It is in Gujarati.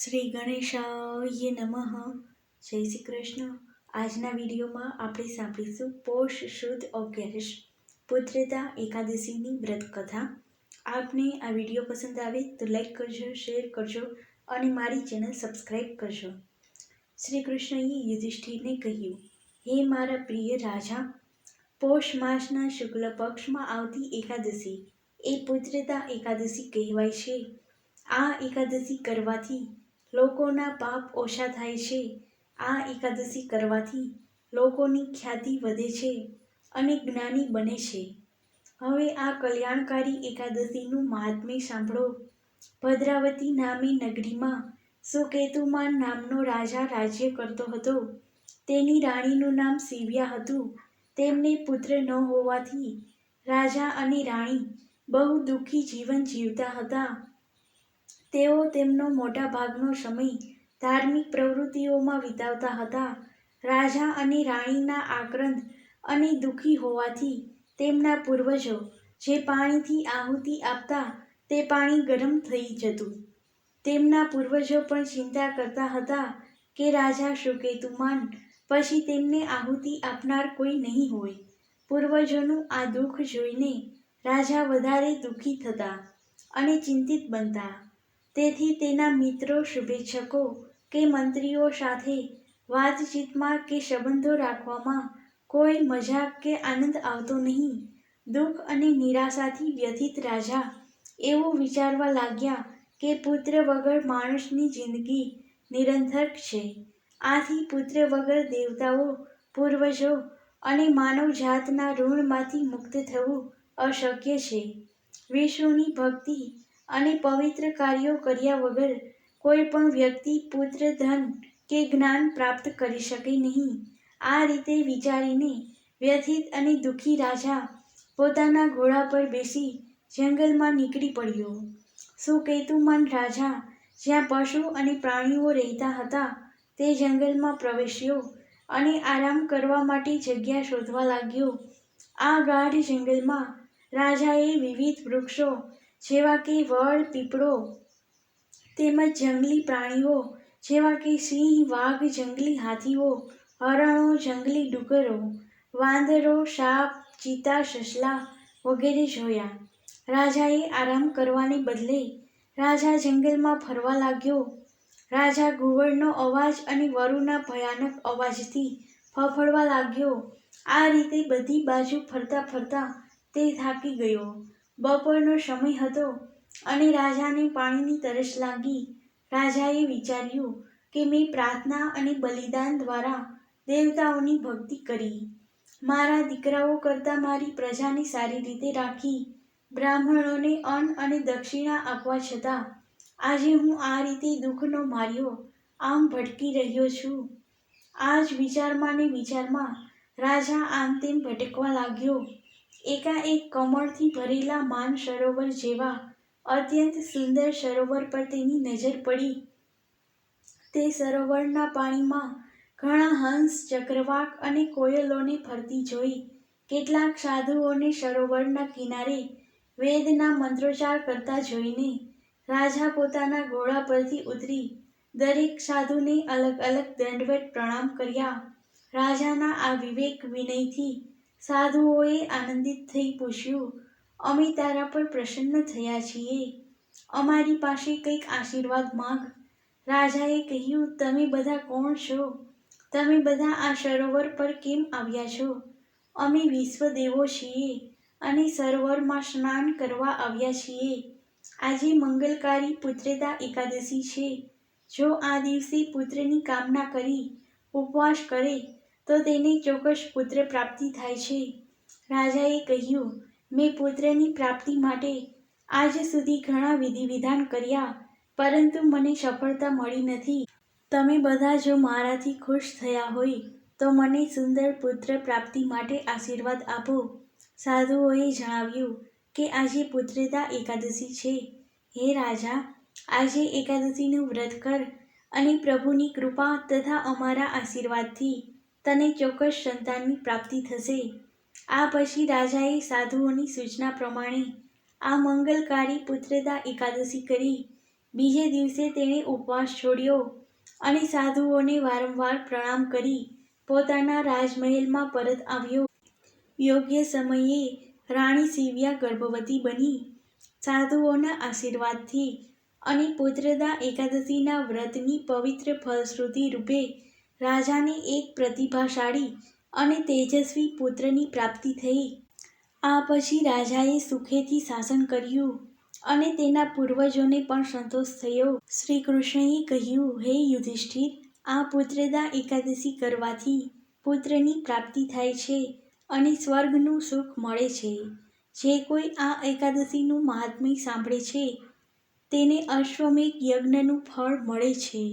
શ્રી ગણેશાય નમઃ. જય શ્રી કૃષ્ણ. આજના વિડીયોમાં આપણે સાંભળીશું પોષ શુદ્ધ અગિયારસ પુત્રતા એકાદશીની વ્રત કથા. આપને આ વીડિયો પસંદ આવે તો લાઈક કરજો, શેર કરજો અને મારી ચેનલ સબસ્ક્રાઈબ કરજો. શ્રી કૃષ્ણએ યુધિષ્ઠિરને કહ્યું, હે મારા પ્રિય રાજા, પોષ માસના શુક્લ પક્ષમાં આવતી એકાદશી, એ પુત્રતા એકાદશી કહેવાય છે. આ એકાદશી કરવાથી લોકોના પાપ ઓછા થાય છે. આ એકાદશી કરવાથી લોકોની ખ્યાતિ વધે છે અને જ્ઞાની બને છે. હવે આ કલ્યાણકારી એકાદશીનું મહાત્મ્ય સાંભળો. ભદ્રાવતી નામી નગરીમાં સુકેતુમાન નામનો રાજા રાજ્ય કરતો હતો. તેની રાણીનું નામ સિવ્યા હતું. તેમને પુત્ર ન હોવાથી રાજા અને રાણી બહુ દુઃખી જીવન જીવતા હતા. તેઓ તેમનો મોટા ભાગનો સમય ધાર્મિક પ્રવૃત્તિઓમાં વિતાવતા હતા. રાજા અને રાણીના આક્રંદ અને દુઃખી હોવાથી તેમના પૂર્વજો જે પાણીથી આહુતિ આપતા તે પાણી ગરમ થઈ જતું. તેમના પૂર્વજો પણ ચિંતા કરતા હતા કે રાજા શુકેતુમાન પછી તેમને આહુતિ આપનાર કોઈ નહીં હોય. પૂર્વજોનું આ દુઃખ જોઈને રાજા વધારે દુઃખી થતા અને ચિંતિત બનતા. તેથી તેના મિત્રો, શુભેચ્છકો કે મંત્રીઓ સાથે વાતચીતમાં કે સંબંધો રાખવામાં કોઈ મજાક કે આનંદ આવતો નહીં. દુઃખ અને નિરાશાથી વ્યથિત રાજા એવું વિચારવા લાગ્યા કે પુત્ર વગર માણસની જિંદગી નિરંથક છે. આથી પુત્ર વગર દેવતાઓ, પૂર્વજો અને માનવ જાતના ઋણમાંથી મુક્ત થવું અશક્ય છે. વિષ્ણુની ભક્તિ અને પવિત્ર કાર્યો કર્યા વગર કોઈ પણ વ્યક્તિ પુત્ર, ધન કે જ્ઞાન પ્રાપ્ત કરી શકે નહીં. આ રીતે વિચારીને વ્યથિત અને દુઃખી રાજા પોતાના ઘોડા પર બેસી જંગલમાં નીકળી પડ્યો. સુકેતુમાન રાજા? જ્યાં પશુ અને પ્રાણીઓ રહેતા હતા, તે જંગલમાં પ્રવેશ્યો અને આરામ કરવા માટે જગ્યા શોધવા લાગ્યો. આ ગાઢ જંગલમાં રાજાએ વિવિધ વૃક્ષો જેવા કે વડ, પીપળો તેમજ જંગલી પ્રાણીઓ, જેવા કે સિંહ, વાઘ, જંગલી હાથીઓ, હરણો, જંગલી ડુગરો, વાંદરો, સાપ ચિત્તા સસલા વગેરે જોયા. રાજાએ આરામ કરવાને બદલે રાજા જંગલમાં ફરવા લાગ્યો. રાજા ઘુવડનો અવાજ અને વરુના ભયાનક અવાજથી ફફડવા લાગ્યો. આ રીતે બધી બાજુ ફરતા ફરતા તે થાકી ગયો. બપોરનો સમય હતો અને રાજાને પાણીની તરસ લાગી. રાજાએ વિચાર્યું કે મેં પ્રાર્થના અને બલિદાન દ્વારા દેવતાઓની ભક્તિ કરી. મારા દીકરાઓ કરતાં મારી પ્રજાને સારી રીતે રાખી. બ્રાહ્મણોને અન્ન અને દક્ષિણા આપવા છતાં આજે હું આ રીતે દુઃખનો માર્યો આમ ભટકી રહ્યો છું. આ જ વિચારમાં ને વિચારમાં રાજા આમ તેમ ભટકવા લાગ્યો. એકાએક કમળથી ભરેલા માન સરોવર જેવા અત્યંત સુંદર સરોવર પર તેની નજર પડી. તે સરોવરના પાણીમાં ઘણા હંસ, ચક્રવાક અને કોયલોને ફરતી જોઈ કેટલાક સાધુઓને સરોવરના કિનારે વેદના મંત્રોચ્ચાર કરતા જોઈને રાજા પોતાના ઘોડા પરથી ઉતરી દરેક સાધુને અલગ અલગ દંડવત પ્રણામ કર્યા. રાજાના આ વિવેક વિનયથી સાધુઓએ આનંદિત થઈ પૂછ્યું, અમે તારા પર પ્રસન્ન થયા છીએ. અમારી પાસે કંઈક આશીર્વાદ માંગ. રાજાએ કહ્યું, તમે બધા કોણ છો? તમે બધા આ સરોવર પર કેમ આવ્યા છો? અમે વિશ્વદેવો છીએ અને સરોવરમાં સ્નાન કરવા આવ્યા છીએ. આજે મંગલકારી પુત્રતા એકાદશી છે. જો આ દિવસે પુત્રની કામના કરી, ઉપવાસ કરે તો તેને ચોક્કસ પુત્ર પ્રાપ્તિ થાય છે. રાજાએ કહ્યું, મેં પુત્રની પ્રાપ્તિ માટે આજ સુધી ઘણા વિધિ વિધાન કર્યા, પરંતુ મને સફળતા મળી નથી. તમે બધા જો મારાથી ખુશ થયા હોય, તો મને સુંદર પુત્ર પ્રાપ્તિ માટે આશીર્વાદ આપો. સાધુઓએ જણાવ્યું કે, આજે પુત્રતા એકાદશી છે. હે રાજા, આજે એકાદશીનું વ્રત કર અને પ્રભુની કૃપા તથા અમારા આશીર્વાદથી તને ચોક્કસ સંતાનની પ્રાપ્તિ થશે. આ પછી રાજાએ સાધુઓની સૂચના પ્રમાણે આ મંગલકારી પુત્રતા એકાદશી કરી. બીજે દિવસે તેણે ઉપવાસ છોડ્યો અને સાધુઓને વારંવાર પ્રણામ કરી. પોતાના રાજમહેલમાં પરત આવ્યો. યોગ્ય સમયે રાણી સિવ્યા ગર્ભવતી બની. સાધુઓના આશીર્વાદથી અને પુત્રદા એકાદશીના વ્રતની પવિત્ર ફલશ્રુતિ રૂપે રાજાને એક પ્રતિભાશાળી અને તેજસ્વી પુત્રની પ્રાપ્તિ થઈ. આ પછી રાજાએ સુખેથી શાસન કર્યું અને તેના પૂર્વજોને પણ સંતોષ થયો. શ્રી કૃષ્ણએ કહ્યું, હે યુધિષ્ઠિર, આ પુત્રદા એકાદશી કરવાથી પુત્રની પ્રાપ્તિ થાય છે અને સ્વર્ગનું સુખ મળે છે. જે કોઈ આ એકાદશીનું મહાત્મ્ય સાંભળે છે, તેને અશ્વમેઘ યજ્ઞનું ફળ મળે છે.